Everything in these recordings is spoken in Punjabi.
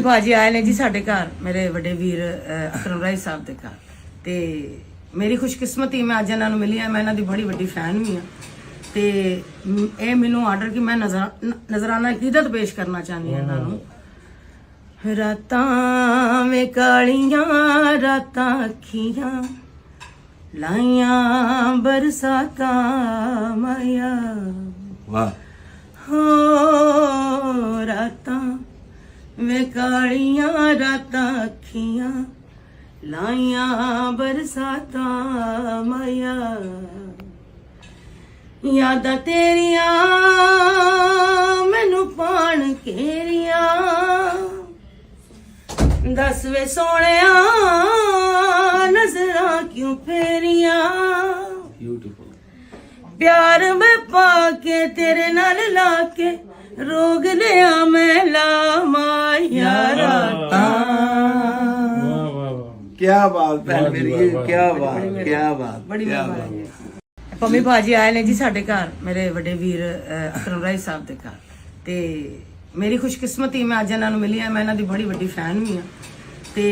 ਪੰਮੀ ਭਾਜੀ ਆਏ ਨੇ ਜੀ ਸਾਡੇ ਘਰ ਮੇਰੇ ਵੱਡੇ ਵੀਰ ਅਕਰਮ ਰਾਏ ਸਾਹਿਬ ਦੇ ਘਰ। ਤੇ ਮੇਰੀ ਖੁਸ਼ਕਿਸਮਤੀ ਮੈਂ ਅੱਜ ਇਹਨਾਂ ਨੂੰ ਮਿਲੀ ਆ ਮੈਂ ਇਹਨਾਂ ਦੀ ਬੜੀ ਵੱਡੀ ਫੈਨ ਵੀ ਆ ਤੇ ਇਹ ਮੈਨੂੰ ਆਰਡਰ ਕਿ ਮੈਂ ਨਜ਼ਰ ਨਜ਼ਰਾਨਾ ਅਕੀਦਤ ਪੇਸ਼ ਕਰਨਾ ਚਾਹੁੰਦੀ ਹਾਂ ਇਹਨਾਂ ਨੂੰ। ਰਾਤਾਂ ਵੇ ਕਾਲੀਆਂ ਰਾਤਾਂ ਅੱਖੀਆਂ ਲਾਈਆਂ ਬਰਸਾਤਾਂ ਮਾਇਆ। ਵਾਹ। ਹੋ ਰਾਤਾਂ ਵੇ ਕਾਲੀਆਂ ਰਾਤਾਂ ਅੱਖੀਆਂ ਲਾਈਆਂ ਬਰਸਾਤਾਂ ਮਾਇਆ। ਯਾਦਾਂ ਤੇਰੀਆਂ ਮੈਨੂੰ ਪਾਣ ਘੇਰੀਆਂ ਦੱਸ ਵੇ ਸੋਹਣਿਆ ਨਜ਼ਰਾਂ ਕਿਉਂ ਫੇਰੀਆਂ? ਬਿਊਟੀਫੁਲ ਪਿਆਰ ਮੈਂ ਪਾ ਕੇ ਤੇਰੇ ਨਾਲ ਲਾ ਕੇ ਰੋਗ ਲਿਆ ਮੈਂ ਵਾਹ ਵਾਹ ਵਾਹ ਕੀ ਬਾਤ ਜੀ, ਮੇਰੀ ਕੀ। ਬਾਤ ਕੀ ਬਾਤ ਬੜੀ ਮਿਹਰਬਾਨੀ ਬਾਤ। ਪੰਮੀ ਭਾਜੀ ਆਏ ਨੇ ਜੀ ਸਾਡੇ ਘਰ ਮੇਰੇ ਵੱਡੇ ਵੀਰ ਅਕਰਮ ਰਾਏ ਸਾਹਿਬ ਦੇ ਘਰ। ਤੇ ਮੇਰੀ ਖੁਸ਼ਕਿਸਮਤੀ ਮੈਂ ਅੱਜ ਇਹਨਾਂ ਨੂੰ ਮਿਲੀ ਆ ਮੈਂ ਇਹਨਾਂ ਦੀ ਬੜੀ ਵੱਡੀ ਫੈਨ ਵੀ ਆ ਤੇ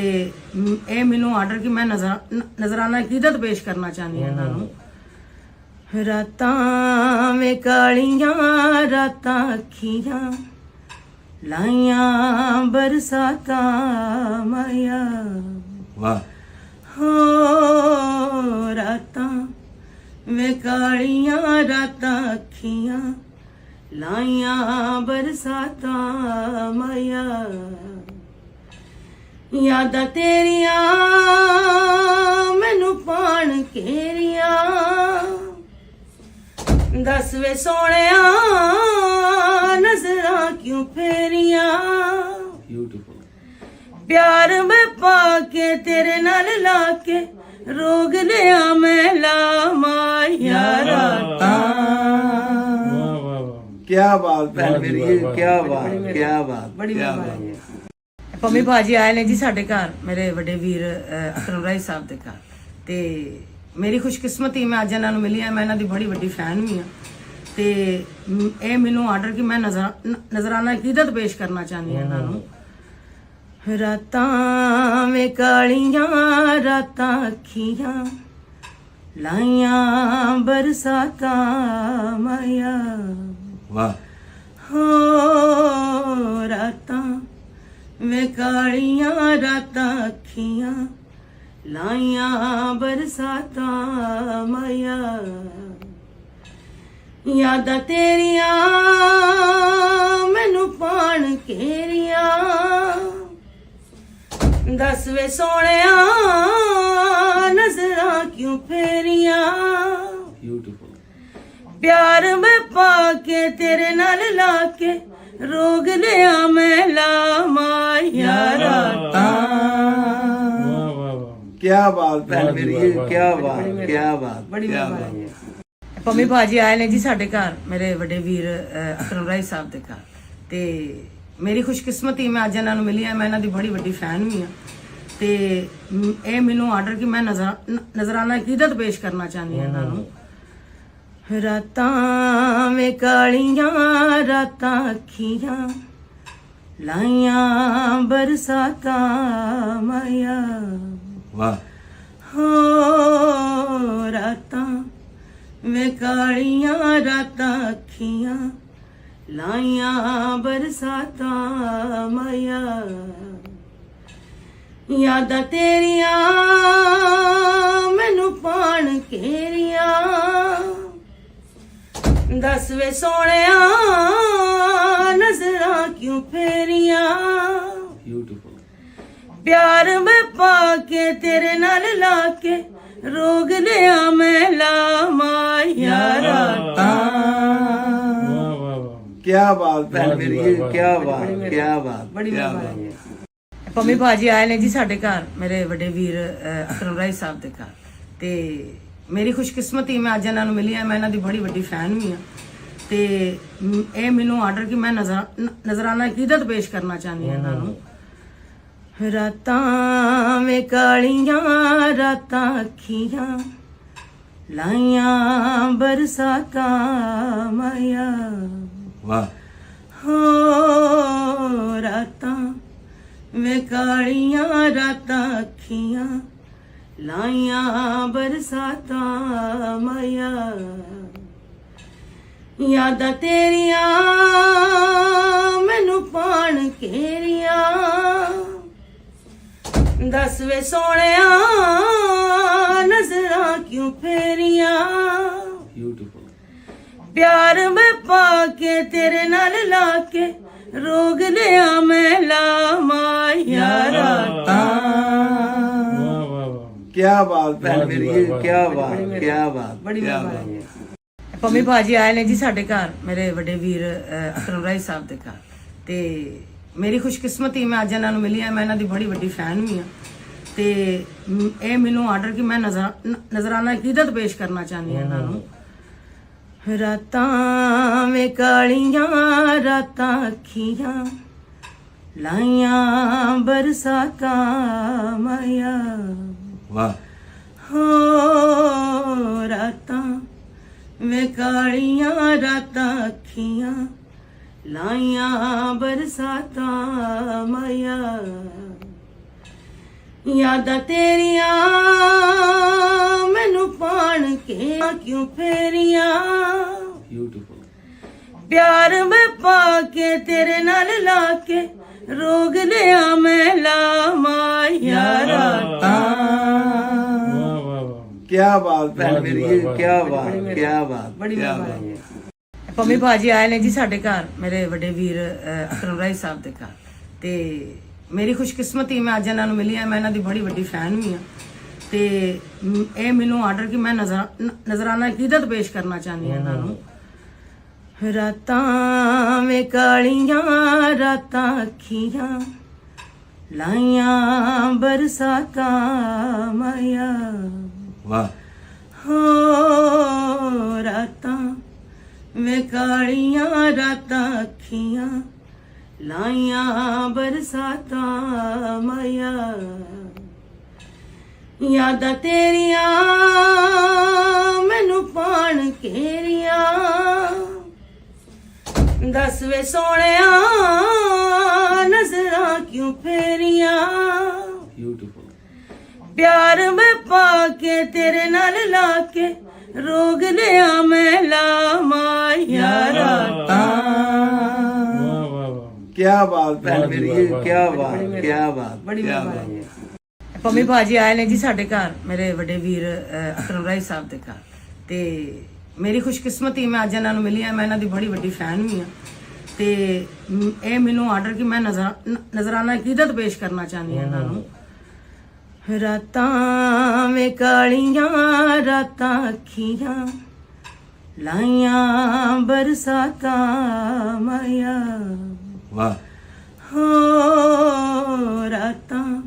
ਇਹ ਮੈਨੂੰ ਆਰਡਰ ਕਿ ਮੈਂ ਨਜ਼ਰ ਨਜ਼ਰਾਨਾ ਅਕੀਦਤ ਪੇਸ਼ ਕਰਨਾ ਚਾਹੁੰਦੀ ਹਾਂ ਇਹਨਾਂ ਨੂੰ। ਰਾਤਾਂ ਵੇ ਕਾਲੀਆਂ ਰਾਤਾਂ ਅੱਖੀਆਂ ਲਾਈਆਂ ਬਰਸਾਤਾਂ ਮਾਇਆ। ਵਾਹ। ਹੋ ਰਾਤਾਂ ਵੇ ਕਾਲੀਆਂ ਰਾਤਾਂ ਅੱਖੀਆਂ ਲਾਈਆਂ ਬਰਸਾਤਾਂ ਮਾਇਆ। ਯਾਦਾਂ ਤੇਰੀਆਂ ਮੈਨੂੰ ਪਾਣ ਘੇਰੀਆਂ ਦੱਸ ਵੇ ਸੋਹਣਿਆ ਨਜ਼ਰਾਂ ਕਿਉਂ ਫੇਰੀਆਂ? ਬਿਊਟੀਫੁਲ ਪਿਆਰ ਮੈਂ ਪਾ ਕੇ ਤੇਰੇ ਨਾਲ ਲਾ ਕੇ ਰੋਗ ਲਿਆ ਮੈਂ ਲਾਮਾ ਯਾਰਾ ਵਾਹ ਵਾਹ ਵਾਹ। ਕੀ ਬਾਤ ਭੈਣ ਵਾਹ ਮੇਰੀ ਕੀ। ਬਾਤ ਕੀ ਬਾਤ ਬੜੀ ਕੀ ਮਿਹਰਬਾਨੀ ਬਾਤ। ਪੰਮੀ ਭਾਜੀ ਆਏ ਨੇ ਜੀ ਸਾਡੇ ਘਰ ਮੇਰੇ ਵੱਡੇ ਵੀਰ ਅਹ, ਅਕਰਮ ਰਾਏ ਸਾਹਿਬ ਦੇ ਘਰ। ਤੇ ਮੇਰੀ ਖੁਸ਼ਕਿਸਮਤੀ ਮੈਂ ਅੱਜ ਇਹਨਾਂ ਨੂੰ ਮਿਲੀ ਆ ਮੈਂ ਇਹਨਾਂ ਦੀ ਬੜੀ ਵੱਡੀ ਫੈਨ ਵੀ ਆ ਤੇ ਇਹ ਮੈਨੂੰ ਆਰਡਰ ਕਿ ਮੈਂ ਨਜ਼ਰ ਨਜ਼ਰਾਨਾ ਅਕੀਦਤ ਪੇਸ਼ ਕਰਨਾ ਚਾਹੁੰਦੀ ਹਾਂ ਇਹਨਾਂ ਨੂੰ। ਰਾਤਾਂ ਵੇ ਕਾਲੀਆਂ ਰਾਤਾਂ ਅੱਖੀਆਂ ਲਾਈਆਂ ਬਰਸਾਤਾਂ ਮਾਇਆ। ਵਾਹ। ਹੋ ਰਾਤਾਂ ਵੇ ਕਾਲੀਆਂ ਰਾਤਾਂ ਅੱਖੀਆਂ ਲਾਈਆਂ ਬਰਸਾਤਾਂ ਮਾਇਆ। ਯਾਦਾਂ ਤੇਰੀਆਂ ਮੈਨੂੰ ਪਾਣ ਘੇਰੀਆਂ ਦੱਸ ਵੇ ਸੋਹਣਿਆ ਨਜ਼ਰਾਂ ਕਿਉਂ ਫੇਰੀਆਂ? ਬਿਊਟੀਫੁਲ ਪਿਆਰ ਮੈਂ ਪਾ ਕੇ ਤੇਰੇ ਨਾਲ ਲਾ ਕੇ ਰੋਗ ਲਿਆ ਮੈਂ ਵਾਹ ਵਾਹ ਵਾਹ ਕੀ ਬਾਤ ਜੀ, ਮੇਰੀ ਕੀ। ਬਾਤ ਕੀ ਬਾਤ ਬੜੀ ਬਾਤ। ਪੰਮੀ ਭਾਜੀ ਆਏ ਨੇ ਜੀ ਸਾਡੇ ਘਰ ਮੇਰੇ ਵੱਡੇ ਵੀਰ ਅਹ, ਅਕਰਮ ਰਾਏ ਸਾਹਿਬ ਦੇ ਘਰ। ਤੇ ਮੇਰੀ ਖੁਸ਼ਕਿਸਮਤੀ ਮੈਂ ਅੱਜ ਇਹਨਾਂ ਨੂੰ ਮਿਲੀ ਆ ਮੈਂ ਇਹਨਾਂ ਦੀ ਬੜੀ ਵੱਡੀ ਫੈਨ ਵੀ ਆ ਤੇ ਮ- ਇਹ ਮੈਨੂੰ ਆਰਡਰ ਕਿ ਮੈਂ ਨਜ਼ਰ ਨ- ਨਜ਼ਰਾਨਾ ਅਕੀਦਤ ਪੇਸ਼ ਕਰਨਾ ਚਾਹੁੰਦੀ ਹਾਂ ਇਹਨਾਂ ਨੂੰ। ਰਾਤਾਂ ਵੇ ਕਾਲੀਆਂ ਰਾਤਾਂ ਅੱਖੀਆਂ ਲਾਈਆਂ ਬਰਸਾਤਾਂ ਮਾਇਆ। ਵਾਹ। ਹੋ ਰਾਤਾਂ ਵੇ ਕਾਲੀਆਂ ਰਾਤਾਂ ਅੱਖੀਆਂ ਲਾਈਆਂ ਬਰਸਾਤਾਂ ਮਾਇਆ। ਯਾਦਾਂ ਤੇਰੀਆਂ, ਮੈਨੂੰ ਪਾਣ ਘੇਰੀਆਂ ਦੱਸ ਵੇ ਸੋਹਣਿਆ, ਨਜ਼ਰਾਂ ਕਿਉਂ ਫੇਰੀਆਂ? ਪਿਆਰ ਮੈਂ ਪਾ ਕੇ ਤੇਰੇ ਨਾਲ ਲਾ ਕੇ ਰੋਗ ਲਿਆ ਮੈਂ ਲਾਮਾ ਯਾਰਾ ਵਾਹ ਵਾਹ ਵਾਹ ਕੀ ਬਾਤ ਜੀ, ਮੇਰੀ ਕੀ। ਬਾਤ ਕੀ ਬਾਤ ਬੜੀ ਕੀ ਮਿਹਰਬਾਨੀ ਬਾਤ। ਪੰਮੀ ਭਾਜੀ ਆਏ ਨੇ ਜੀ ਸਾਡੇ ਘਰ ਮੇਰੇ ਵੱਡੇ ਵੀਰ ਅਹ, ਅਕਰਮ ਰਾਏ ਸਾਹਿਬ ਦੇ ਘਰ ਤੇ ਮੇਰੀ ਖੁਸ਼ਕਿਸਮਤੀ ਮੈਂ ਅੱਜ ਇਹਨਾਂ ਨੂੰ ਮਿਲੀ ਆ ਮੈਂ ਇਹਨਾਂ ਦੀ ਬੜੀ ਵੱਡੀ ਫੈਨ ਵੀ ਆ ਤੇ ਮ- ਇਹ ਮੈਨੂੰ ਆਰਡਰ ਕਿ ਮੈਂ ਨਜ਼ਰ ਨ- ਨਜ਼ਰਾਨਾ ਅਕੀਦਤ ਪੇਸ਼ ਕਰਨਾ ਚਾਹੁੰਦੀ ਹਾਂ ਇਹਨਾਂ ਨੂੰ ਰਾਤਾਂ ਵੇ ਕਾਲੀਆਂ ਰਾਤਾਂ ਅੱਖੀਆਂ ਲਾਈਆਂ ਬਰਸਾਤਾਂ ਮਾਇਆ। ਵਾਹ। ਹੋ ਰਾਤਾਂ ਵੇ ਕਾਲੀਆਂ ਰਾਤਾਂ ਅੱਖੀਆਂ ਲਾਈਆਂ ਬਰਸਾਤਾਂ ਮਾਇਆ। ਯਾਦਾਂ ਤੇਰੀਆਂ ਮੈਨੂੰ ਪਾਣ ਘੇਰੀਆਂ ਦੱਸ ਵੇ ਸੋਹਣਿਆ ਨਜ਼ਰਾਂ ਕਿਉਂ ਫੇਰੀਆਂ? ਬਿਊਟੀਫੁਲ ਪਿਆਰ ਮੈਂ ਪਾ ਕੇ ਤੇਰੇ ਨਾਲ ਲਾ ਕੇ ਰੋਗ ਲਿਆ ਮੈਂ ਲਾਵਾਂ ਯਾਰਾ ਵਾਹ ਵਾਹ ਵਾਹ। ਕੀ ਬਾਤ ਜੀ, ਮੇਰੀ ਕੀ। ਬਾਤ ਕੀ ਬਾਤ ਬੜੀ ਕੀ ਮਿਹਰਬਾਨੀ। ਬਾਤ। ਪੰਮੀ ਭਾਜੀ ਆਏ ਨੇ ਜੀ ਸਾਡੇ ਘਰ ਮੇਰੇ ਵੱਡੇ ਵੀਰ ਅਕਰਮ ਰਾਏ ਸਾਹਿਬ ਦੇ ਘਰ। ਤੇ ਮੇਰੀ ਖੁਸ਼ਕਿਸਮਤੀ ਮੈਂ ਅੱਜ ਇਹਨਾਂ ਨੂੰ ਮਿਲੀ ਆ ਮੈਂ ਇਹਨਾਂ ਦੀ ਬੜੀ ਵੱਡੀ ਫੈਨ ਵੀ ਆ ਤੇ ਇਹ ਮੈਨੂੰ ਆਰਡਰ ਕਿ ਮੈਂ ਨਜ਼ਰ ਨਜ਼ਰਾਨਾ ਕੀਦਤ ਪੇਸ਼ ਕਰਨਾ ਚਾਹੁੰਦੀ ਹਾਂ ਇਹਨਾਂ ਨੂੰ। ਰਾਤਾਂ ਵੇ ਕਾਲੀਆਂ ਰਾਤਾਂ ਅੱਖੀਆਂ ਲਾਈਆਂ ਬਰਸਾਤਾਂ ਮਾਇਆ। ਵਾਹ। ਹੋ ਰਾਤਾਂ ਵੇ ਕਾਲੀਆਂ ਰਾਤਾਂ ਅੱਖੀਆਂ ਲਾਈਆਂ ਬਰਸਾਤਾਂ ਮਾਇਆ। ਯਾਦਾਂ ਤੇਰੀਆਂ ਮੈਨੂੰ ਪਾਣ ਕੇ ਕਿਉਂ ਫੇਰੀਆਂ? ਬਿਊਟੀਫੁਲ ਪਿਆਰ ਮੈਂ ਪਾ ਕੇ ਤੇਰੇ ਨਾਲ ਲਾ ਕੇ ਰੋਗ ਲਿਆ ਮੈਂ ਲਾਵਾਂ ਯਾਰਾ। ਵਾਹ ਵਾਹ ਵਾਹ। ਕੀ ਬਾਤ ਜੀ, ਮੇਰੀ ਕੀ ਬਾਤ ਕੀ ਬਾਤ ਬੜੀ ਬਾਤ। ਪੰਮੀ ਭਾਜੀ ਆਏ ਨੇ ਜੀ ਸਾਡੇ ਘਰ ਮੇਰੇ ਵੱਡੇ ਵੀਰ ਅਕਰਮ ਰਾਏ ਸਾਹਿਬ ਦੇ ਘਰ। ਤੇ ਮੇਰੀ ਖੁਸ਼ਕਿਸਮਤੀ ਮੈਂ ਅੱਜ ਇਹਨਾਂ ਨੂੰ ਮਿਲੀ ਆ ਮੈਂ ਇਹਨਾਂ ਦੀ ਬੜੀ ਵੱਡੀ ਫੈਨ ਵੀ ਆ ਤੇ ਇਹ ਮੈਨੂੰ ਆਰਡਰ ਕਿ ਮੈਂ ਨਜ਼ਰ ਨਜ਼ਰਾਨਾ ਕੀਦਤ ਪੇਸ਼ ਕਰਨਾ ਚਾਹੁੰਦੀ ਹਾਂ ਇਹਨਾਂ ਨੂੰ। ਰਾਤਾਂ ਵੇ ਕਾਲੀਆਂ ਰਾਤਾਂ ਅੱਖੀਆਂ ਲਾਈਆਂ ਬਰਸਾਤਾਂ ਮਾਇਆ। ਵਾਹ। ਹੋ ਰਾਤਾਂ ਵੇ ਕਾਲੀਆਂ ਰਾਤਾਂ ਅੱਖੀਆਂ ਲਾਈਆਂ ਬਰਸਾਤਾਂ ਮਾਇਆ। ਯਾਦਾਂ ਤੇਰੀਆਂ ਮੈਨੂੰ ਪਾਣ ਘੇਰੀਆਂ ਦੱਸ ਵੇ ਸੋਹਣਿਆ ਨਜ਼ਰਾਂ ਕਿਉਂ ਫੇਰੀਆਂ? ਬਿਊਟੀਫੁਲ ਪਿਆਰ ਮੈਂ ਪਾ ਕੇ ਤੇਰੇ ਨਾਲ ਲਾ ਕੇ ਰੋਗ ਲਿਆ ਮੈਂ ਵਾਹ ਵਾਹ ਵਾਹ ਕੀ ਬਾਤ ਭੈਣ ਮੇਰੀ ਕੀ। ਬਾਤ ਕੀ ਬਾਤ ਬੜੀ ਕੀ ਮਿਹਰਬਾਨੀ। ਬਾਤ। ਪੰਮੀ ਭਾਜੀ ਆਏ ਨੇ ਜੀ ਸਾਡੇ ਘਰ ਮੇਰੇ ਵੱਡੇ ਵੀਰ ਅਕਰਮ ਰਾਏ ਸਾਹਿਬ ਦੇ ਘਰ। ਤੇ ਮੇਰੀ ਖੁਸ਼ਕਿਸਮਤੀ ਮੈਂ ਅੱਜ ਇਹਨਾਂ ਨੂੰ ਮਿਲੀ ਆ ਮੈਂ ਇਹਨਾਂ ਦੀ ਬੜੀ ਵੱਡੀ ਫੈਨ ਵੀ ਆ। ਤੇ ਇਹ ਮੈਨੂੰ ਆਰਡਰ ਕਿ ਮੈਂ ਨਜ਼ਰ ਨਜ਼ਰਾਨਾ ਕੀਦਤ ਪੇਸ਼ ਕਰਨਾ ਚਾਹੁੰਦੀ ਹਾਂ ਇਹਨਾਂ ਨੂੰ। ਰਾਤਾਂ ਵੇ ਕਾਲੀਆਂ ਰਾਤਾਂ ਅੱਖੀਆਂ ਲਾਈਆਂ ਬਰਸਾਤਾਂ ਮਾਇਆ। ਵਾਹ। ਹੋ ਰਾਤਾਂ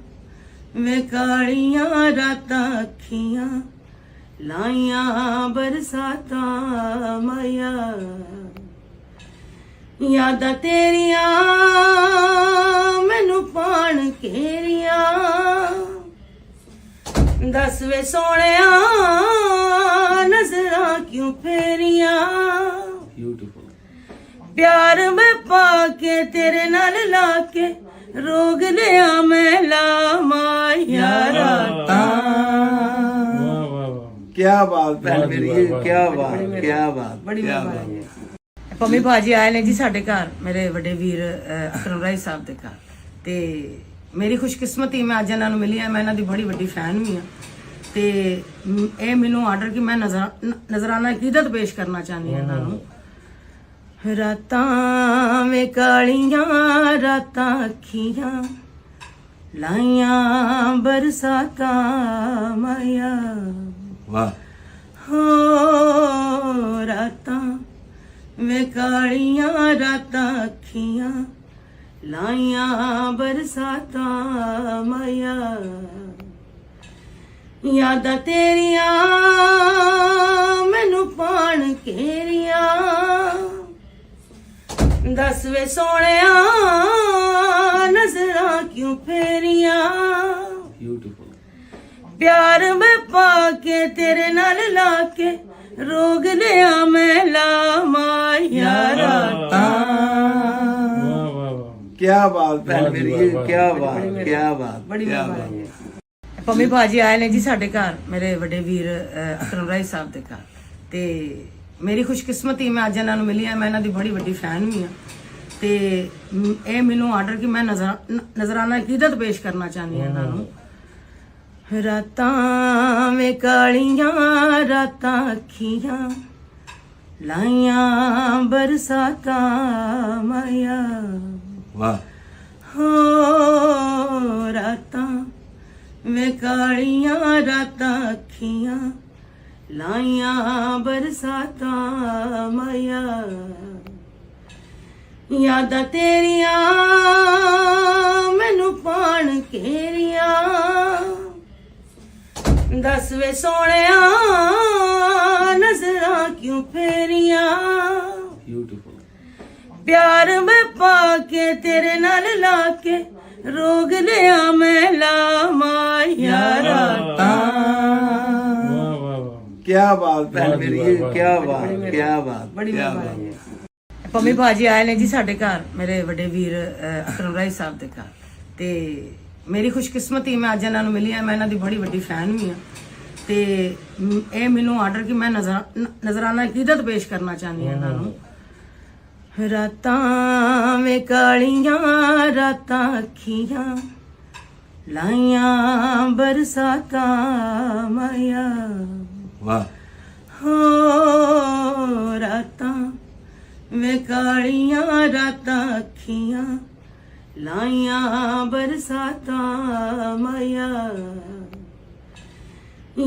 ਵੇ ਕਾਲੀਆਂ ਰਾਤਾਂ ਅੱਖੀਆਂ ਲਾਈਆਂ ਬਰਸਾਤਾਂ ਮਾਇਆ। ਯਾਦਾਂ ਤੇਰੀਆਂ ਮੈਨੂੰ ਪਾਣ ਘੇਰੀਆਂ ਦੱਸ ਵੇ ਸੋਹਣਿਆ ਨਜ਼ਰਾਂ ਕਿਉਂ ਫੇਰੀਆਂ? ਬਿਊਟੀਫੁਲ ਪਿਆਰ ਮੈਂ ਪਾ ਕੇ ਤੇਰੇ ਨਾਲ ਲਾ ਕੇ ਰੋਗ ਲਿਆ ਮੈਂ ਵਾਹ ਵਾਹ ਵਾਹ ਕੀ ਬਾਤ ਭੈਣ ਮੇਰੀ ਕੀ। ਬਾਤ ਕੀ ਬਾਤ ਬੜੀ ਮਿਹਰਬਾਨੀ। ਪੰਮੀ ਭਾਜੀ ਆਏ ਨੇ ਜੀ ਸਾਡੇ ਘਰ ਮੇਰੇ ਵੱਡੇ ਵੀਰ ਅਹ, ਅਕਰਮ ਰਾਏ ਸਾਹਿਬ ਦੇ ਘਰ। ਤੇ ਮੇਰੀ ਖੁਸ਼ਕਿਸਮਤੀ ਮੈਂ ਅੱਜ ਇਹਨਾਂ ਨੂੰ ਮਿਲੀ ਆ ਮੈਂ ਇਹਨਾਂ ਦੀ ਬੜੀ ਵੱਡੀ ਫੈਨ ਵੀ ਆ ਤੇ ਇਹ ਮੈਨੂੰ ਆਰਡਰ ਕਿ ਮੈਂ ਨਜ਼ਰ ਨਜ਼ਰਾਨਾ ਕੀਦਤ ਪੇਸ਼ ਕਰਨਾ ਚਾਹੁੰਦੀ ਹਾਂ ਇਹਨਾਂ ਨੂੰ। ਰਾਤਾਂ ਵੇ ਕਾਲੀਆਂ ਰਾਤਾਂ ਅੱਖੀਆਂ ਲਾਈਆਂ ਬਰਸਾਤਾਂ ਮਾਇਆ। ਵਾਹ। ਹੋ ਰਾਤਾਂ ਵੇ ਕਾਲੀਆਂ ਰਾਤਾਂ ਅੱਖੀਆਂ ਲਾਈਆਂ ਬਰਸਾਤਾਂ ਮਾਇਆ। ਯਾਦਾਂ ਤੇਰੀਆਂ ਮੈਨੂੰ ਪਾਣ ਘੇਰੀਆਂ ਦੱਸ ਵੇ ਸੋਹਣਿਆ ਨਜ਼ਰਾਂ ਕਿਉਂ ਫੇਰੀਆਂ? ਬਿਊਟੀਫੁਲ ਪਿਆਰ ਮੈਂ ਪਾ ਕੇ ਤੇਰੇ ਨਾਲ ਲਾ ਕੇ ਰੋਗ ਲਿਆ ਮੈਂ ਵਾਹ ਵਾਹ ਵਾਹ ਕੀ ਬਾਤ ਜੀ, ਮੇਰੀ ਕੀ। ਬਾਤ ਕੀ ਬਾਤ ਬੜੀ ਕਿਆ ਬਾਤ। ਹੈ ਪੰਮੀ ਭਾਜੀ ਆਏ ਨੇ ਜੀ ਸਾਡੇ ਘਰ ਮੇਰੇ ਵੱਡੇ ਵੀਰ ਅਕਰਮ ਰਾਏ ਸਾਹਿਬ ਦੇ ਘਰ। ਤੇ ਮੇਰੀ ਖੁਸ਼ਕਿਸਮਤੀ ਮੈਂ ਅੱਜ ਇਹਨਾਂ ਨੂੰ ਮਿਲੀ ਆ ਮੈਂ ਇਹਨਾਂ ਦੀ ਬੜੀ ਵੱਡੀ ਫੈਨ ਵੀ ਆ ਤੇ ਇਹ ਮੈਨੂੰ ਆਰਡਰ ਕਿ ਮੈਂ ਨਜ਼ਰ ਨਜ਼ਰਾਨਾ ਅਕੀਦਤ ਪੇਸ਼ ਕਰਨਾ ਚਾਹੁੰਦੀ ਹਾਂ ਇਹਨਾਂ ਨੂੰ। ਰਾਤਾਂ ਵੇ ਕਾਲੀਆਂ ਰਾਤਾਂ ਅੱਖੀਆਂ ਲਾਈਆਂ ਬਰਸਾਤਾਂ ਮਾਇਆ। ਵਾਹ। ਹੋ ਰਾਤਾਂ ਵੇ ਕਾਲੀਆਂ ਰਾਤਾਂ ਅੱਖੀਆਂ, ਲਾਈਆਂ ਬਰਸਾਤਾਂ ਮਾਇਆ। ਯਾਦਾਂ ਤੇਰੀਆਂ, ਮੈਨੂੰ ਪਾਣ ਘੇਰੀਆਂ ਦਸ ਵੇ ਸੋਹਣਿਆ, ਨਜ਼ਰਾਂ ਕਿਉਂ ਫੇਰੀਆਂ? ਪਿਆਰ ਮੈਂ ਪਾ ਕੇ ਤੇਰੇ ਨਾਲ ਲਾ ਕੇ ਰੋਗ ਲਿਆ ਮੈਂ ਲਾਵਾਂ ਯਾਰਾ ਵਾਹ ਵਾਹ ਵਾਹ। ਕੀ ਬਾਤ ਭੈਣ ਮੇਰੀ ਕੀ ਬਾਤ ਕੀ ਬਾਤ ਬੜੀ ਮਿਹਰਬਾਨੀ। ਬਾਤ। ਹੈ ਪੰਮੀ ਭਾਜੀ ਆਏ ਨੇ ਜੀ ਸਾਡੇ ਘਰ ਮੇਰੇ ਵੱਡੇ ਵੀਰ ਅਹ, ਅਕਰਮ ਰਾਏ ਸਾਹਿਬ ਦੇ ਘਰ। ਤੇ ਮੇਰੀ ਖੁਸ਼ਕਿਸਮਤੀ ਮੈਂ ਅੱਜ ਇਹਨਾਂ ਨੂੰ ਮਿਲੀ ਆ ਮੈਂ ਇਹਨਾਂ ਦੀ ਬੜੀ ਵੱਡੀ ਫੈਨ ਵੀ ਆ ਤੇ ਮ, ਇਹ ਮੈਨੂੰ ਆਰਡਰ ਕਿ ਮੈਂ ਨਜ਼ਰ ਨ- ਨਜ਼ਰਾਨਾ ਅਕੀਦਤ ਪੇਸ਼ ਕਰਨਾ ਚਾਹੁੰਦੀ ਹਾਂ ਇਹਨਾਂ ਨੂੰ। ਰਾਤਾਂ ਵੇ ਕਾਲੀਆਂ ਰਾਤਾਂ ਅੱਖੀਆਂ ਲਾਈਆਂ ਬਰਸਾਤਾਂ ਮਾਇਆ। ਵਾਹ। ਹੋ ਰਾਤਾਂ ਵੇ ਕਾਲੀਆਂ ਰਾਤਾਂ ਅੱਖੀਆਂ ਲਾਈਆਂ ਬਰਸਾਤਾਂ ਮਾਇਆ।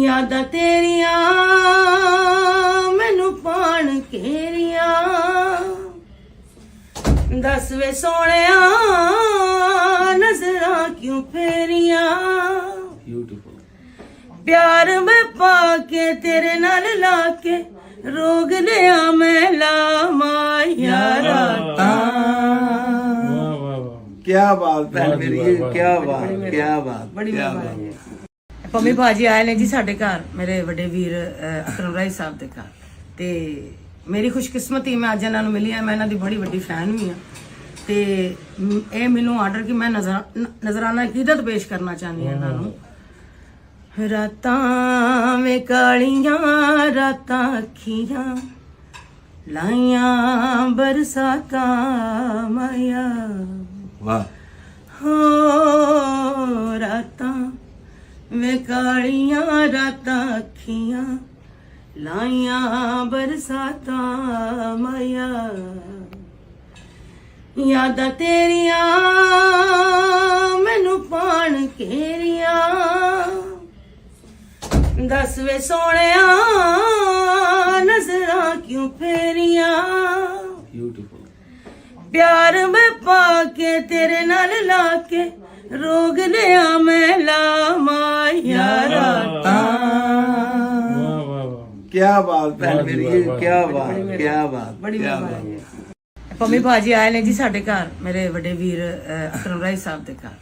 ਯਾਦਾਂ ਤੇਰੀਆਂ ਮੈਨੂੰ ਪਾਣ ਘੇਰੀਆਂ ਦੱਸ ਵੇ ਸੋਹਣਿਆ ਨਜ਼ਰਾਂ ਕਿਉਂ ਫੇਰੀਆਂ? ਬਿਊਟੀਫੁਲ ਪਿਆਰ ਮੈਂ ਪਾ ਕੇ ਤੇਰੇ ਨਾਲ ਲਾ ਕੇ ਰੋਗ ਲਿਆ ਮੈਂ ਵਾਹ ਵਾਹ ਵਾਹ। ਕੀ ਬਾਤ ਜੀ, ਮੇਰੀ ਕੀ ਬਾਤ ਕੀ ਬਾਤ ਬੜੀ ਮਿਹਰਬਾਨੀ। ਬਾਤ। ਹੈ ਪੰਮੀ ਭਾਜੀ ਆਏ ਨੇ ਜੀ ਸਾਡੇ ਘਰ ਮੇਰੇ ਵੱਡੇ ਵੀਰ ਅਕਰਮ ਰਾਏ ਸਾਹਿਬ ਦੇ ਘਰ। ਤੇ ਮੇਰੀ ਖੁਸ਼ਕਿਸਮਤੀ ਮੈਂ ਅੱਜ ਇਹਨਾਂ ਨੂੰ ਮਿਲੀ ਆ ਮੈਂ ਇਹਨਾਂ ਦੀ ਬੜੀ ਵੱਡੀ ਫੈਨ ਵੀ ਆ ਤੇ ਇਹ ਮੈਨੂੰ ਆਰਡਰ ਕਿ ਮੈਂ ਨਜ਼ਰ ਨਜ਼ਰਾਨਾ ਅਕੀਦਤ ਪੇਸ਼ ਕਰਨਾ ਚਾਹੁੰਦੀ ਹਾਂ ਇਹਨਾਂ ਨੂੰ। ਰਾਤਾਂ ਵੇ ਕਾਲੀਆਂ ਰਾਤਾਂ ਅੱਖੀਆਂ ਲਾਈਆਂ ਬਰਸਾਤਾਂ ਮਾਇਆ। ਵਾਹ। ਹੋ ਰਾਤਾਂ ਵੇ ਕਾਲੀਆਂ ਰਾਤਾਂ ਅੱਖੀਆਂ ਲਾਈਆਂ ਬਰਸਾਤਾਂ ਮਾਇਆ। ਯਾਦਾਂ ਤੇਰੀਆਂ ਮੈਨੂੰ ਪਾਣ ਘੇਰੀਆਂ ਦੱਸ ਵੇ ਸੋਹਣਿਆ ਨਜ਼ਰਾਂ ਕਿਉਂ ਫੇਰੀਆਂ? ਬਿਊਟੀਫੁਲ ਪਿਆਰ ਮੈਂ ਪਾ ਕੇ ਤੇਰੇ ਨਾਲ ਲਾ ਕੇ ਰੋਗ ਲਿਆ ਮੈਂ ਵਾਹ ਵਾਹ ਵਾਹ ਕੀ ਬਾਤ ਜੀ, ਮੇਰੀ ਕੀ। ਬਾਤ ਕੀ ਬਾਤ ਬੜੀ ਬਾਤ। ਹੈ ਪੰਮੀ ਭਾਜੀ ਆਏ ਨੇ ਜੀ ਸਾਡੇ ਘਰ ਮੇਰੇ ਵੱਡੇ ਵੀਰ ਅਕਰਮ ਰਾਏ ਸਾਹਿਬ ਦੇ ਘਰ।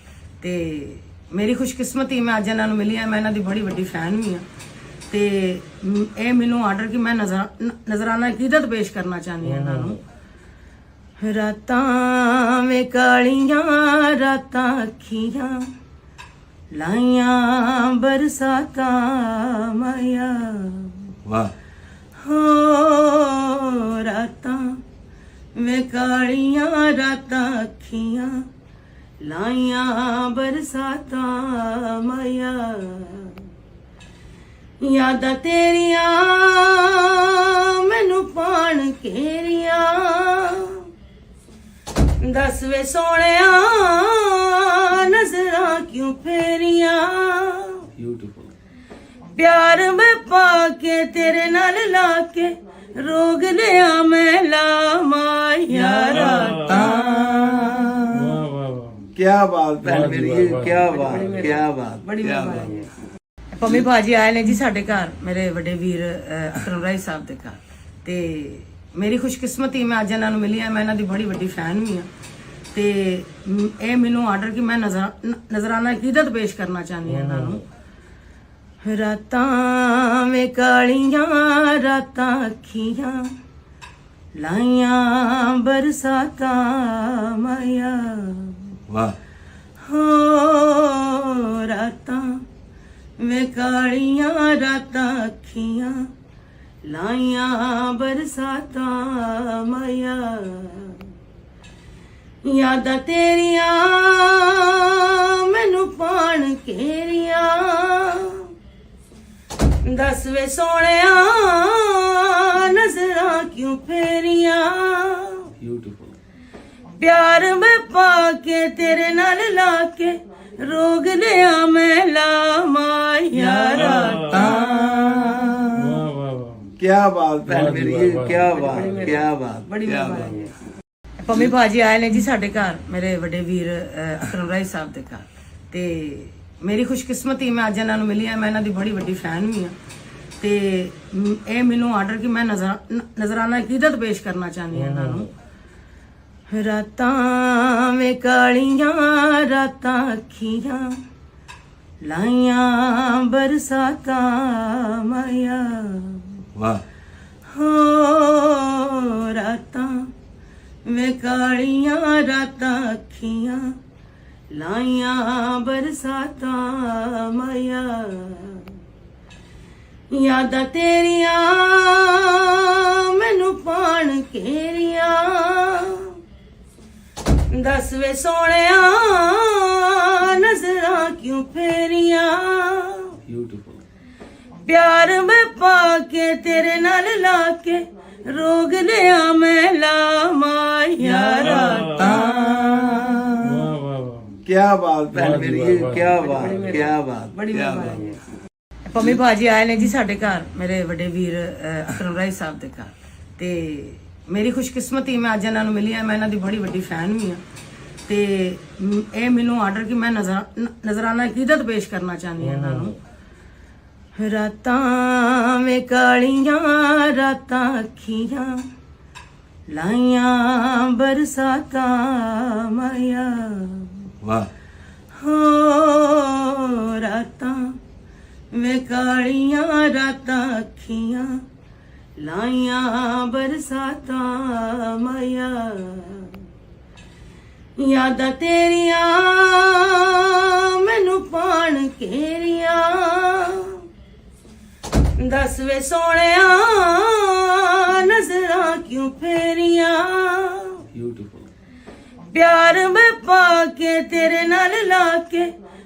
ਤੇ ਮੇਰੀ ਖੁਸ਼ਕਿਸਮਤੀ ਮੈਂ ਅੱਜ ਇਹਨਾਂ ਨੂੰ ਮਿਲੀ ਆ ਮੈਂ ਇਹਨਾਂ ਦੀ ਬੜੀ ਵੱਡੀ ਫੈਨ ਵੀ ਆ ਤੇ ਇਹ ਮੈਨੂੰ ਆਰਡਰ ਕਿ ਮੈਂ ਨਜ਼ਰ ਨਜ਼ਰਾਨਾ ਅਕੀਦਤ ਪੇਸ਼ ਕਰਨਾ ਚਾਹੁੰਦੀ ਹਾਂ ਇਹਨਾਂ ਨੂੰ। ਰਾਤਾਂ ਵੇ ਕਾਲੀਆਂ ਰਾਤਾਂ ਅੱਖੀਆਂ ਲਾਈਆਂ ਬਰਸਾਤਾਂ ਮਾਇਆ। ਵਾਹ। ਹੋ ਰਾਤਾਂ ਵੇ ਕਾਲੀਆਂ ਰਾਤਾਂ ਅੱਖੀਆਂ, ਲਾਈਆਂ ਬਰਸਾਤਾਂ ਮਾਇਆ। ਯਾਦਾਂ ਤੇਰੀਆਂ, ਮੈਨੂੰ ਪਾਣ ਘੇਰੀਆਂ ਦਸ ਵੇ ਸੋਹਣਿਆ, ਨਜ਼ਰਾਂ ਕਿਉਂ ਫੇਰੀਆਂ? ਪਿਆਰ ਮੈਂ ਪਾ ਕੇ ਤੇਰੇ ਨਾਲ ਲਾ ਕੇ ਰੋਗ ਲਿਆ ਮੈਂ ਲਾਵਾਂ ਯਾਰਾ ਵਾਹ ਵਾਹ ਵਾਹ। ਕੀ ਬਾਤ ਭੈਣ ਮੇਰੀ ਕੀ। ਬਾਤ ਕੀ ਬਾਤ ਬੜੀ ਕੀ ਮਿਹਰਬਾਨੀ। ਬਾਤ। ਹੈ ਪੰਮੀ ਭਾਜੀ ਆਏ ਨੇ ਜੀ ਸਾਡੇ ਘਰ ਮੇਰੇ ਵੱਡੇ ਵੀਰ ਅਹ, ਅਕਰਮ ਰਾਏ ਸਾਹਿਬ ਦੇ ਘਰ। ਤੇ ਮੇਰੀ ਖੁਸ਼ਕਿਸਮਤੀ ਮੈਂ ਅੱਜ ਇਹਨਾਂ ਨੂੰ ਮਿਲੀ ਆ ਮੈਂ ਇਹਨਾਂ ਦੀ ਬੜੀ ਵੱਡੀ ਫੈਨ ਵੀ ਆ। ਤੇ ਮ, ਇਹ ਮੈਨੂੰ ਆਰਡਰ ਕਿ ਮੈਂ ਨਜ਼ਰ ਨ- ਨਜ਼ਰਾਨਾ ਅਕੀਦਤ ਪੇਸ਼ ਕਰਨਾ ਚਾਹੁੰਦੀ ਹਾਂ ਇਹਨਾਂ ਨੂੰ। ਰਾਤਾਂ ਵੇ ਕਾਲੀਆਂ ਰਾਤਾਂ ਅੱਖੀਆਂ ਲਾਈਆਂ ਬਰਸਾਤਾਂ ਮਾਇਆ। ਵਾਹ। ਹੋ ਰਾਤਾਂ ਵੇ ਕਾਲੀਆਂ ਰਾਤਾਂ ਅੱਖੀਆਂ ਲਾਈਆਂ ਬਰਸਾਤਾਂ ਮਾਇਆ। ਯਾਦਾਂ ਤੇਰੀਆਂ ਮੈਨੂੰ ਪਾਣ ਘੇਰੀਆਂ ਦੱਸ ਵੇ ਸੋਹਣਿਆ ਨਜ਼ਰਾਂ ਕਿਉਂ ਫੇਰੀਆਂ? ਬਿਊਟੀਫੁਲ ਪਿਆਰ ਮੈਂ ਪਾ ਕੇ ਤੇਰੇ ਨਾਲ ਲਾ ਕੇ ਰੋਗ ਲਿਆ ਮੈਂ ਲਾਮਾ ਯਾਰਾ ਵਾਹ ਵਾਹ ਵਾਹ ਕੀ ਬਾਤ ਭੈਣ ਵਾਹ। ਮੇਰੀ ਕੀ। ਬਾਤ ਕੀ ਬਾਤ ਬੜੀ ਕਿਆ ਮਿਹਰਬਾਨੀ ਬਾਤ। ਪੰਮੀ ਭਾਜੀ ਆਏ ਨੇ ਜੀ ਸਾਡੇ ਘਰ ਮੇਰੇ ਵੱਡੇ ਵੀਰ ਅਹ, ਅਕਰਮ ਰਾਏ ਸਾਹਿਬ ਦੇ ਘਰ। ਤੇ ਮੇਰੀ ਖੁਸ਼ਕਿਸਮਤੀ ਮੈਂ ਅੱਜ ਇਹਨਾਂ ਨੂੰ ਮਿਲੀ ਆ ਮੈਂ ਇਹਨਾਂ ਦੀ ਬੜੀ ਵੱਡੀ ਫੈਨ ਵੀ ਆ ਤੇ ਇਹ ਮੈਨੂੰ ਆਰਡਰ ਕਿ ਮੈਂ ਨਜ਼ਰ ਨਜ਼ਰਾਨਾ ਅਕੀਦਤ ਪੇਸ਼ ਕਰਨਾ ਚਾਹੁੰਦੀ ਹਾਂ ਇਹਨਾਂ ਨੂੰ। ਰਾਤਾਂ ਵੇ ਕਾਲੀਆਂ ਰਾਤਾਂ ਅੱਖੀਆਂ ਲਾਈਆਂ ਬਰਸਾਤਾਂ ਮਾਇਆ। ਵਾਹ। ਹੋ ਰਾਤਾਂ ਵੇ ਕਾਲੀਆਂ ਰਾਤਾਂ ਅੱਖੀਆਂ ਲਾਈਆਂ ਬਰਸਾਤਾਂ ਮਾਇਆ। ਯਾਦਾਂ ਤੇਰੀਆਂ ਮੈਨੂੰ ਪਾਣ ਘੇਰੀਆਂ ਦੱਸ ਵੇ ਸੋਹਣਿਆ ਨਜ਼ਰਾਂ ਕਿਉਂ ਫੇਰੀਆਂ? ਬਿਊਟੀਫੁਲ ਪਿਆਰ ਮੈਂ ਪਾ ਕੇ ਤੇਰੇ ਨਾਲ ਲਾ ਕੇ ਰੋਗ ਲਿਆ ਮੈਂ ਵਾਹ ਵਾਹ ਵਾਹ ਕੀ ਬਾਤ ਭੈਣ ਮੇਰੀ ਕੀ। ਬਾਤ ਕੀ ਬਾਤ ਬੜੀ ਕੀ ਮਿਹਰਬਾਨੀ ਬਾਤ। ਪੰਮੀ ਭਾਜੀ ਆਏ ਨੇ ਜੀ ਸਾਡੇ ਘਰ ਮੇਰੇ ਵੱਡੇ ਵੀਰ ਅਹ, ਅਕਰਮ ਰਾਏ ਸਾਹਿਬ ਦੇ ਘਰ ਤੇ ਮੇਰੀ ਖੁਸ਼ਕਿਸਮਤੀ ਮੈਂ ਅੱਜ ਇਹਨਾਂ ਨੂੰ ਮਿਲੀ ਆ ਮੈਂ ਇਹਨਾਂ ਦੀ ਬੜੀ ਵੱਡੀ ਫੈਨ ਵੀ ਆ ਤੇ ਮ, ਇਹ ਮੈਨੂੰ ਆਰਡਰ ਕਿ ਮੈਂ ਨਜ਼ਰ ਨ- ਨਜ਼ਰਾਨਾ ਅਕੀਦਤ ਪੇਸ਼ ਕਰਨਾ ਚਾਹੁੰਦੀ ਹਾਂ ਇਹਨਾਂ ਨੂੰ ਰਾਤਾਂ ਵੇ ਕਾਲੀਆਂ ਰਾਤਾਂ ਅੱਖੀਆਂ ਲਾਈਆਂ ਬਰਸਾਤਾਂ ਮਾਇਆ ਵਾਹ। ਹੋ ਰਾਤਾਂ ਵੇ ਕਾਲੀਆਂ ਰਾਤਾਂ ਅੱਖੀਆਂ ਲਾਈਆਂ ਬਰਸਾਤਾਂ ਮਾਇਆ। ਯਾਦਾਂ ਤੇਰੀਆਂ ਮੈਨੂੰ ਪਾਣ ਘੇਰੀਆਂ ਦੱਸ ਵੇ ਸੋਹਣਿਆ ਨਜ਼ਰਾਂ ਕਿਉਂ ਫੇਰੀਆਂ? ਬਿਊਟੀਫੁਲ ਪਿਆਰ ਮੈਂ ਪਾ ਕੇ ਤੇਰੇ ਨਾਲ ਲਾ ਕੇ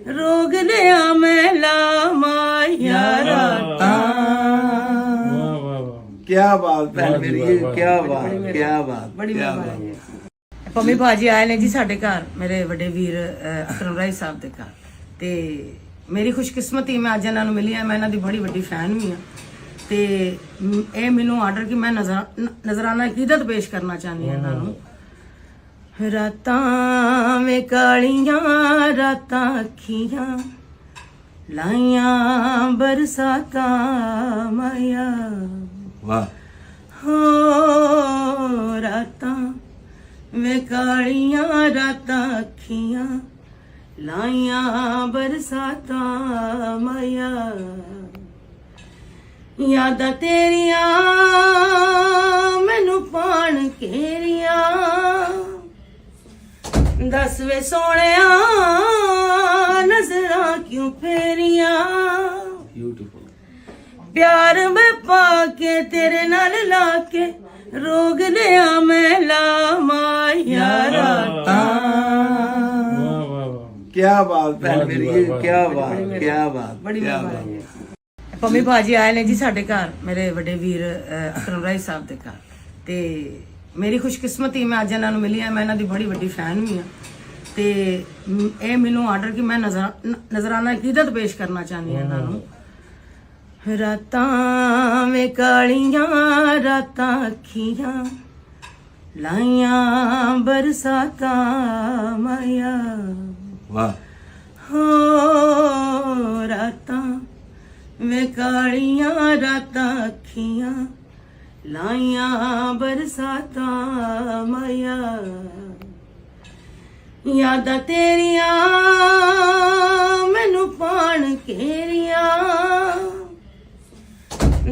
ਰੋਗ ਲਿਆ ਮੈਂ ਲਾਮਾ ਯਾਰਾ ਵਾਹ ਵਾਹ ਵਾਹ ਕੀ ਬਾਤ ਭੈਣ ਵਾਹ ਮੇਰੀ ਕੀ ਵਾਹ। ਬਾਤ ਕੀ ਬਾਤ ਬੜੀ ਮਿਹਰਬਾਨੀ ਬਾਤ। ਪੰਮੀ ਭਾਜੀ ਆਏ ਨੇ ਜੀ ਸਾਡੇ ਘਰ ਮੇਰੇ ਵੱਡੇ ਵੀਰ ਅਹ, ਅਕਰਮ ਰਾਏ ਸਾਹਿਬ ਦੇ ਘਰ। ਤੇ ਮੇਰੀ ਖੁਸ਼ਕਿਸਮਤੀ ਮੈਂ ਅੱਜ ਇਹਨਾਂ ਨੂੰ ਮਿਲੀ ਆ ਮੈਂ ਇਹਨਾਂ ਦੀ ਬੜੀ ਵੱਡੀ ਫੈਨ ਵੀ ਆ ਤੇ ਮ, ਇਹ ਮੈਨੂੰ ਆਰਡਰ ਕਿ ਮੈਂ ਨਜ਼ਰ ਨ- ਨਜ਼ਰਾਨਾ ਅਕੀਦਤ ਪੇਸ਼ ਕਰਨਾ ਚਾਹੁੰਦੀ ਹਾਂ ਇਹਨਾਂ ਨੂੰ। ਰਾਤਾਂ ਵੇ ਕਾਲੀਆਂ ਰਾਤਾਂ ਅੱਖੀਆਂ ਲਾਈਆਂ ਬਰਸਾਤਾਂ ਮਾਇਆ। ਵਾਹ। ਹੋ ਰਾਤਾਂ ਵੇ ਕਾਲੀਆਂ ਰਾਤਾਂ ਅੱਖੀਆਂ ਲਾਈਆਂ ਬਰਸਾਤਾਂ ਮਾਇਆ। ਯਾਦਾਂ ਤੇਰੀਆਂ ਮੈਨੂੰ ਪਾਣ ਘੇਰੀਆਂ ਦੱਸ ਵੇ ਸੋਹਣਿਆ ਨਜ਼ਰਾਂ ਕਿਉਂ ਫੇਰੀਆਂ? ਬਿਊਟੀਫੁਲ ਪਿਆਰ ਮੈਂ ਪਾ ਕੇ ਤੇਰੇ ਨਾਲ ਲਾ ਕੇ ਰੋਗ ਲਿਆ ਮੈਂ ਵਾਹ ਵਾਹ ਵਾਹ ਕੀ ਬਾਤ ਭੈਣ ਮੇਰੀ ਕੀ। ਬਾਤ ਕੀ ਬਾਤ ਬੜੀ ਕੀ ਮਿਹਰਬਾਨੀ ਬਾਤ। ਪੰਮੀ ਭਾਜੀ ਆਏ ਨੇ ਜੀ ਸਾਡੇ ਘਰ ਮੇਰੇ ਵੱਡੇ ਵੀਰ ਅਹ, ਅਕਰਮ ਰਾਏ ਸਾਹਿਬ ਦੇ ਘਰ। ਤੇ ਮੇਰੀ ਖੁਸ਼ਕਿਸਮਤੀ ਮੈਂ ਅੱਜ ਇਹਨਾਂ ਨੂੰ ਮਿਲੀ ਆ ਮੈਂ ਇਹਨਾਂ ਦੀ ਬੜੀ ਵੱਡੀ ਫੈਨ ਵੀ ਆ ਤੇ ਇਹ ਮੈਨੂੰ ਆਰਡਰ ਕਿ ਮੈਂ ਨਜ਼ਰ ਨਜ਼ਰਾਨਾ ਅਕੀਦਤ ਪੇਸ਼ ਕਰਨਾ ਚਾਹੁੰਦੀ ਹਾਂ ਇਹਨਾਂ ਨੂੰ। ਰਾਤਾਂ ਵੇ ਕਾਲੀਆਂ ਰਾਤਾਂ ਅੱਖੀਆਂ ਲਾਈਆਂ ਬਰਸਾਤਾਂ ਮਾਇਆ। ਵਾਹ। ਹੋ ਰਾਤਾਂ ਵੇ ਕਾਲੀਆਂ ਰਾਤਾਂ ਅੱਖੀਆਂ ਲਾਈਆਂ ਬਰਸਾਤਾਂ ਮਾਇਆ। ਯਾਦਾਂ ਤੇਰੀਆਂ ਮੈਨੂੰ ਪਾਣ ਘੇਰੀਆਂ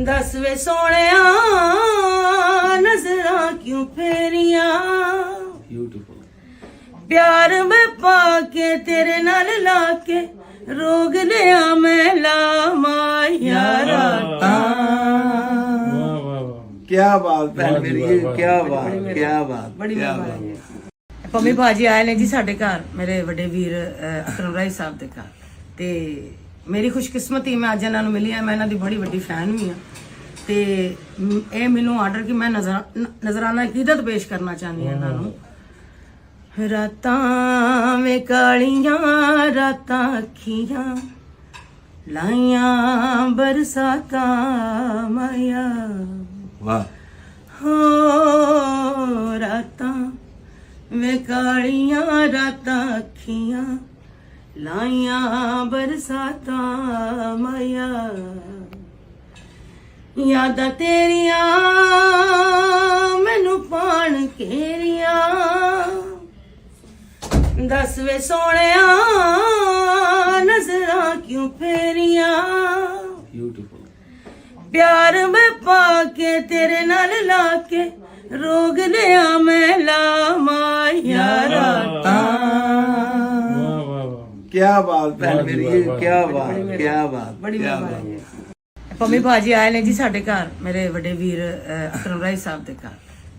ਦੱਸ ਵੇ ਸੋਹਣਿਆ ਨਜ਼ਰਾਂ ਕਿਉਂ ਫੇਰੀਆਂ? ਬਿਊਟੀਫੁਲ ਪਿਆਰ ਮੈਂ ਪਾ ਕੇ ਤੇਰੇ ਨਾਲ ਲਾ ਕੇ ਰੋਗ ਲਿਆ ਮੈਂ ਵਾਹ ਵਾਹ ਵਾਹ ਕੀ ਬਾਤ ਭੈਣ ਮੇਰੀ ਕੀ ਬਾਤ ਕੀ ਬਾਤ ਬੜੀ ਕੀ ਮਿਹਰਬਾਨੀ। ਬਾਤ। ਪੰਮੀ ਬਾਜੀ ਆਏ ਨੇ ਜੀ ਸਾਡੇ ਘਰ ਮੇਰੇ ਵੱਡੇ ਵੀਰ ਅਹ, ਅਕਰਮ ਰਾਏ ਸਾਹਿਬ ਦੇ ਘਰ। ਤੇ ਮੇਰੀ ਖੁਸ਼ਕਿਸਮਤੀ ਮੈਂ ਅੱਜ ਇਹਨਾਂ ਨੂੰ ਮਿਲੀ ਆ ਮੈਂ ਇਹਨਾਂ ਦੀ ਬੜੀ ਵੱਡੀ ਫੈਨ ਵੀ ਆ ਤੇ ਮ, ਇਹ ਮੈਨੂੰ ਆਰਡਰ ਕਿ ਮੈਂ ਨਜ਼ਰ ਨ- ਨਜ਼ਰਾਨਾ ਅਕੀਦਤ ਪੇਸ਼ ਕਰਨਾ ਚਾਹੁੰਦੀ ਹਾਂ ਇਹਨਾਂ ਨੂੰ। ਰਾਤਾਂ ਵੇ ਕਾਲੀਆਂ ਰਾਤਾਂ ਅੱਖੀਆਂ ਲਾਈਆਂ ਬਰਸਾਤਾਂ ਮਾਇਆ। ਵਾਹ। ਹੋ ਰਾਤਾਂ ਵੇ ਕਾਲੀਆਂ ਰਾਤਾਂ ਅੱਖੀਆਂ, ਲਾਈਆਂ ਬਰਸਾਤਾਂ ਮਾਇਆ। ਯਾਦਾਂ ਤੇਰੀਆਂ, ਮੈਨੂੰ ਪਾਣ ਘੇਰੀਆਂ ਦੱਸ ਵੇ ਸੋਹਣਿਆ, ਨਜ਼ਰਾਂ ਕਿਉਂ ਫੇਰੀਆਂ? ਪਿਆਰ ਮੈਂ ਪਾ ਕੇ ਤੇਰੇ ਨਾਲ ਲਾ ਕੇ ਰੋਗ ਲਿਆ ਮੈਂ ਲਾਵਾਂ ਯਾਰਾ ਵਾਹ ਵਾਹ ਵਾਹ ਕੀ ਬਾਤ ਜੀ, ਮੇਰੀ ਕੀ। ਬਾਤ ਕੀ ਬਾਤ ਬੜੀ ਮਿਹਰਬਾਨੀ ਬਾਤ। ਪੰਮੀ ਬਾਜੀ ਆਏ ਨੇ ਜੀ ਸਾਡੇ ਘਰ ਮੇਰੇ ਵੱਡੇ ਵੀਰ ਅਹ, ਅਕਰਮ ਰਾਏ ਸਾਹਿਬ ਦੇ ਘਰ।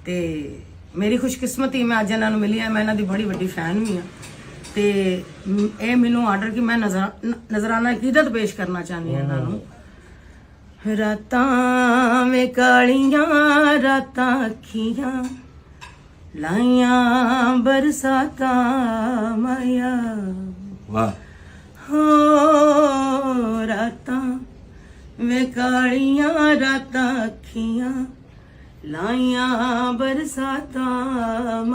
ਤੇ ਮੇਰੀ ਖੁਸ਼ਕਿਸਮਤੀ ਮੈਂ ਅੱਜ ਇਹਨਾਂ ਨੂੰ ਮਿਲੀ ਆ ਮੈਂ ਇਹਨਾਂ ਦੀ ਬੜੀ ਵੱਡੀ ਫੈਨ ਵੀ ਆ। ਤੇ ਮ, ਇਹ ਮੈਨੂੰ ਆਰਡਰ ਕਿ ਮੈਂ ਨਜ਼ਰ ਨ- ਨਜ਼ਰਾਨਾ ਅਕੀਦਤ ਪੇਸ਼ ਕਰਨਾ ਚਾਹੁੰਦੀ ਹਾਂ ਇਹਨਾਂ ਨੂੰ। ਰਾਤਾਂ ਵੇ ਕਾਲੀਆਂ ਰਾਤਾਂ ਅੱਖੀਆਂ ਲਾਈਆਂ ਬਰਸਾਤਾਂ ਮਾਇਆ। ਵਾਹ। ਹੋ ਰਾਤਾਂ ਵੇ ਕਾਲੀਆਂ ਰਾਤਾਂ ਅੱਖੀਆਂ ਲਾਈਆਂ ਬਰਸਾਤਾਂ